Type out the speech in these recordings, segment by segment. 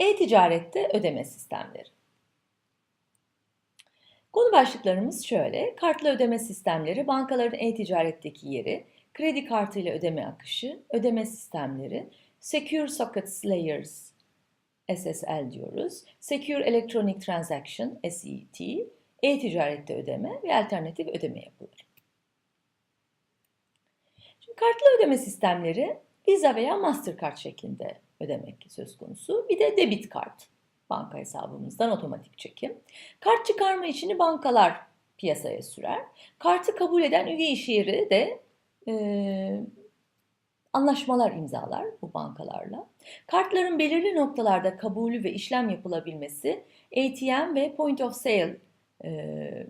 E-ticarette ödeme sistemleri. Konu başlıklarımız şöyle. Kartlı ödeme sistemleri, bankaların e-ticaretteki yeri, kredi kartıyla ödeme akışı, ödeme sistemleri, Secure Sockets Layers SSL diyoruz, Secure Electronic Transaction SET, e-ticarette ödeme ve alternatif ödeme yapılır. Şimdi kartlı ödeme sistemleri Visa veya Mastercard şeklinde ödemek söz konusu. Bir de debit kart banka hesabımızdan otomatik çekim. Kart çıkarma işini bankalar piyasaya sürer. Kartı kabul eden üye iş yeri de e, anlaşmalar imzalar bu bankalarla. Kartların belirli noktalarda kabulü ve işlem yapılabilmesi ATM ve point of sale e,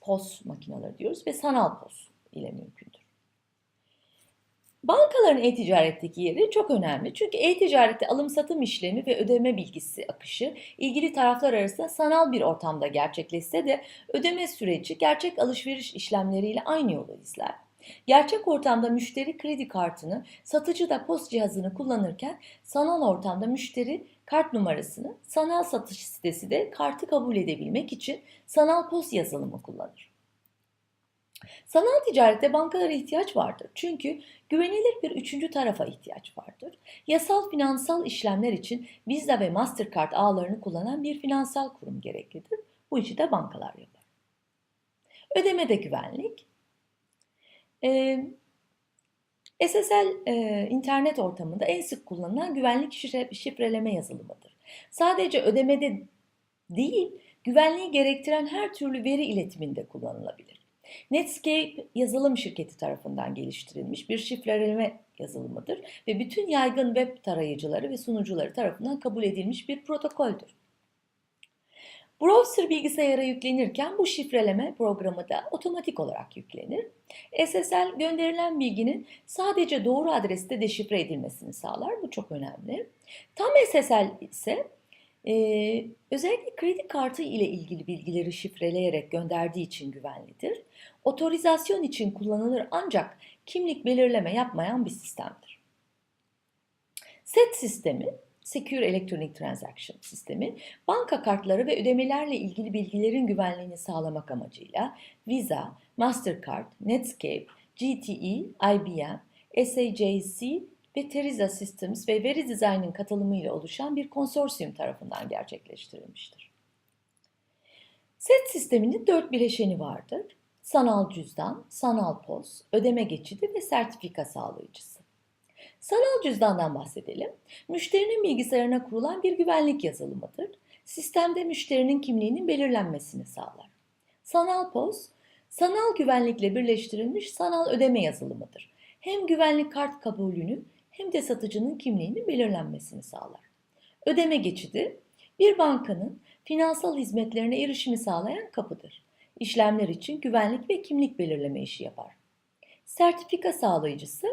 POS makineleri diyoruz ve sanal POS ile mümkündür. Bankaların e-ticaretteki yeri çok önemli. Çünkü e-ticarette alım satım işlemi ve ödeme bilgisi akışı ilgili taraflar arasında sanal bir ortamda gerçekleşse de ödeme süreci gerçek alışveriş işlemleriyle aynı yolu izler. Gerçek ortamda müşteri kredi kartını, satıcı da post cihazını kullanırken sanal ortamda müşteri kart numarasını, sanal satış sitesi de kartı kabul edebilmek için sanal post yazılımı kullanır. Sanal ticarette bankalara ihtiyaç vardır. Çünkü güvenilir bir üçüncü tarafa ihtiyaç vardır. Yasal finansal işlemler için Visa ve Mastercard ağlarını kullanan bir finansal kurum gereklidir. Bu işi de bankalar yapar. Ödemede güvenlik. Ee, SSL e, internet ortamında en sık kullanılan güvenlik şifreleme yazılımıdır. Sadece ödemede değil, güvenliği gerektiren her türlü veri iletiminde kullanılabilir. Netscape yazılım şirketi tarafından geliştirilmiş bir şifreleme yazılımıdır ve bütün yaygın web tarayıcıları ve sunucuları tarafından kabul edilmiş bir protokoldür. Browser bilgisayara yüklenirken bu şifreleme programı da otomatik olarak yüklenir. SSL gönderilen bilginin sadece doğru adreste deşifre edilmesini sağlar. Bu çok önemli. Tam SSL ise ee, özellikle kredi kartı ile ilgili bilgileri şifreleyerek gönderdiği için güvenlidir. Otorizasyon için kullanılır ancak kimlik belirleme yapmayan bir sistemdir. SET sistemi, Secure Electronic Transaction sistemi, banka kartları ve ödemelerle ilgili bilgilerin güvenliğini sağlamak amacıyla Visa, Mastercard, Netscape, GTE, IBM, SAJC ve Teriza Systems ve Veri Design'ın katılımıyla oluşan bir konsorsiyum tarafından gerçekleştirilmiştir. SET sisteminin dört bileşeni vardır. Sanal cüzdan, sanal POS, ödeme geçidi ve sertifika sağlayıcısı. Sanal cüzdandan bahsedelim. Müşterinin bilgisayarına kurulan bir güvenlik yazılımıdır. Sistemde müşterinin kimliğinin belirlenmesini sağlar. Sanal POS, sanal güvenlikle birleştirilmiş sanal ödeme yazılımıdır. Hem güvenlik kart kabulünü hem de satıcının kimliğinin belirlenmesini sağlar. Ödeme geçidi bir bankanın finansal hizmetlerine erişimi sağlayan kapıdır. İşlemler için güvenlik ve kimlik belirleme işi yapar. Sertifika sağlayıcısı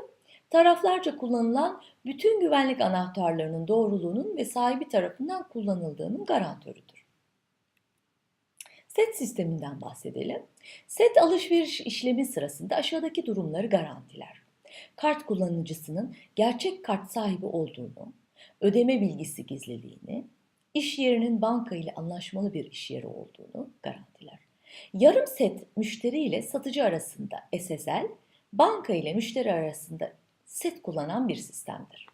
taraflarca kullanılan bütün güvenlik anahtarlarının doğruluğunun ve sahibi tarafından kullanıldığının garantörüdür. SET sisteminden bahsedelim. SET alışveriş işlemi sırasında aşağıdaki durumları garantiler kart kullanıcısının gerçek kart sahibi olduğunu, ödeme bilgisi gizliliğini, iş yerinin banka ile anlaşmalı bir iş yeri olduğunu. Yarım set müşteri ile satıcı arasında SSL, banka ile müşteri arasında set kullanan bir sistemdir.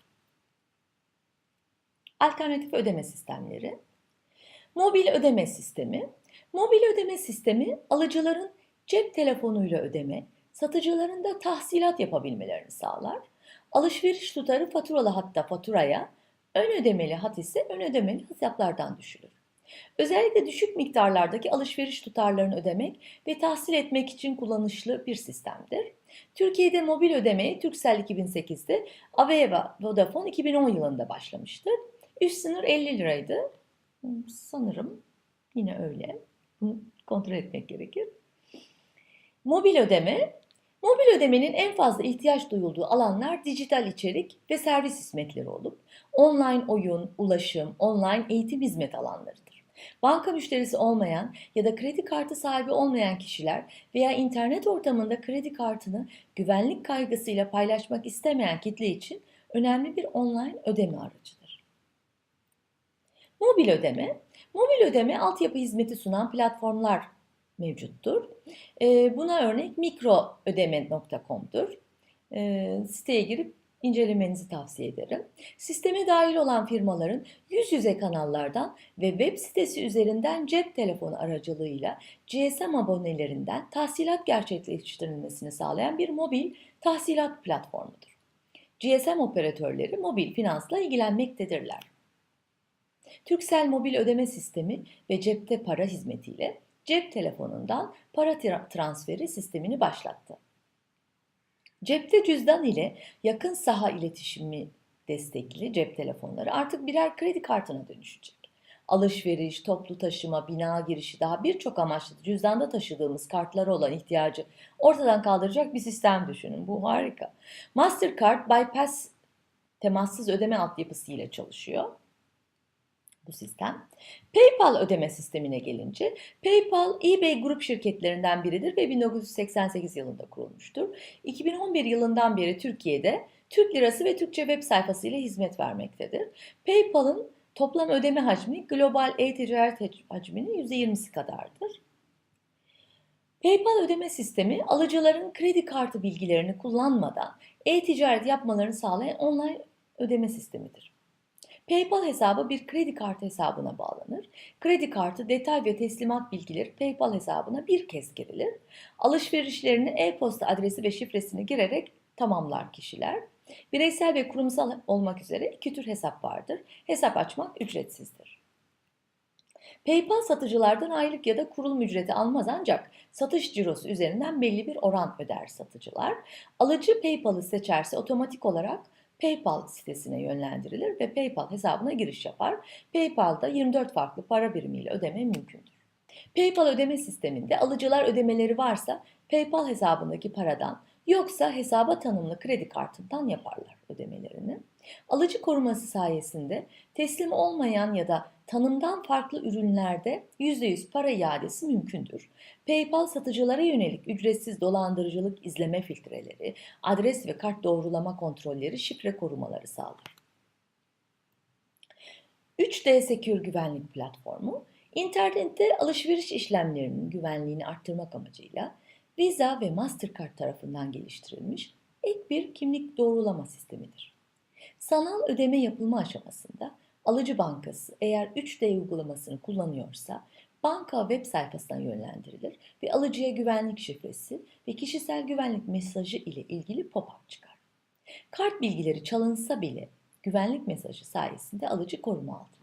Alternatif ödeme sistemleri. Mobil ödeme sistemi. Mobil ödeme sistemi alıcıların cep telefonuyla ödeme, satıcıların da tahsilat yapabilmelerini sağlar. Alışveriş tutarı faturalı hatta faturaya, ön ödemeli hat ise ön ödemeli hesaplardan düşülür. Özellikle düşük miktarlardaki alışveriş tutarlarını ödemek ve tahsil etmek için kullanışlı bir sistemdir. Türkiye'de mobil ödemeye Turkcell 2008'de, Aveva Vodafone 2010 yılında başlamıştır. Üst sınır 50 liraydı. Sanırım yine öyle. Bunu kontrol etmek gerekir. Mobil ödeme Mobil ödemenin en fazla ihtiyaç duyulduğu alanlar dijital içerik ve servis hizmetleri olup online oyun, ulaşım, online eğitim hizmet alanlarıdır. Banka müşterisi olmayan ya da kredi kartı sahibi olmayan kişiler veya internet ortamında kredi kartını güvenlik kaygısıyla paylaşmak istemeyen kitle için önemli bir online ödeme aracıdır. Mobil ödeme. Mobil ödeme altyapı hizmeti sunan platformlar mevcuttur. Ee, Buna örnek mikroödeme.com'dur. Ee, Siteye girip incelemenizi tavsiye ederim. Sisteme dahil olan firmaların yüz yüze kanallardan ve web sitesi üzerinden cep telefonu aracılığıyla GSM abonelerinden tahsilat gerçekleştirilmesini sağlayan bir mobil tahsilat platformudur. GSM operatörleri mobil finansla ilgilenmektedirler. Türksel mobil ödeme sistemi ve cepte para hizmetiyle cep telefonundan para tra- transferi sistemini başlattı. Cepte cüzdan ile yakın saha iletişimi destekli cep telefonları artık birer kredi kartına dönüşecek. Alışveriş, toplu taşıma, bina girişi daha birçok amaçlı cüzdanda taşıdığımız kartlara olan ihtiyacı ortadan kaldıracak bir sistem düşünün. Bu harika. Mastercard Bypass temassız ödeme altyapısı ile çalışıyor bu sistem. PayPal ödeme sistemine gelince PayPal eBay grup şirketlerinden biridir ve 1988 yılında kurulmuştur. 2011 yılından beri Türkiye'de Türk lirası ve Türkçe web sayfası ile hizmet vermektedir. PayPal'ın toplam ödeme hacmi global e-ticaret hacminin %20'si kadardır. PayPal ödeme sistemi alıcıların kredi kartı bilgilerini kullanmadan e-ticaret yapmalarını sağlayan online ödeme sistemidir. PayPal hesabı bir kredi kartı hesabına bağlanır. Kredi kartı detay ve teslimat bilgileri PayPal hesabına bir kez girilir. Alışverişlerini e-posta adresi ve şifresini girerek tamamlar kişiler. Bireysel ve kurumsal olmak üzere iki tür hesap vardır. Hesap açmak ücretsizdir. PayPal satıcılardan aylık ya da kurulum ücreti almaz ancak satış cirosu üzerinden belli bir oran öder satıcılar. Alıcı PayPal'ı seçerse otomatik olarak PayPal sitesine yönlendirilir ve PayPal hesabına giriş yapar. PayPal'da 24 farklı para birimiyle ödeme mümkündür. PayPal ödeme sisteminde alıcılar ödemeleri varsa PayPal hesabındaki paradan yoksa hesaba tanımlı kredi kartından yaparlar ödemelerini. Alıcı koruması sayesinde teslim olmayan ya da tanımdan farklı ürünlerde %100 para iadesi mümkündür. PayPal satıcılara yönelik ücretsiz dolandırıcılık izleme filtreleri, adres ve kart doğrulama kontrolleri, şifre korumaları sağlar. 3D Secure güvenlik platformu, internette alışveriş işlemlerinin güvenliğini arttırmak amacıyla Visa ve Mastercard tarafından geliştirilmiş ek bir kimlik doğrulama sistemidir. Sanal ödeme yapılma aşamasında alıcı bankası eğer 3D uygulamasını kullanıyorsa banka web sayfasına yönlendirilir ve alıcıya güvenlik şifresi ve kişisel güvenlik mesajı ile ilgili pop-up çıkar. Kart bilgileri çalınsa bile güvenlik mesajı sayesinde alıcı koruma altında.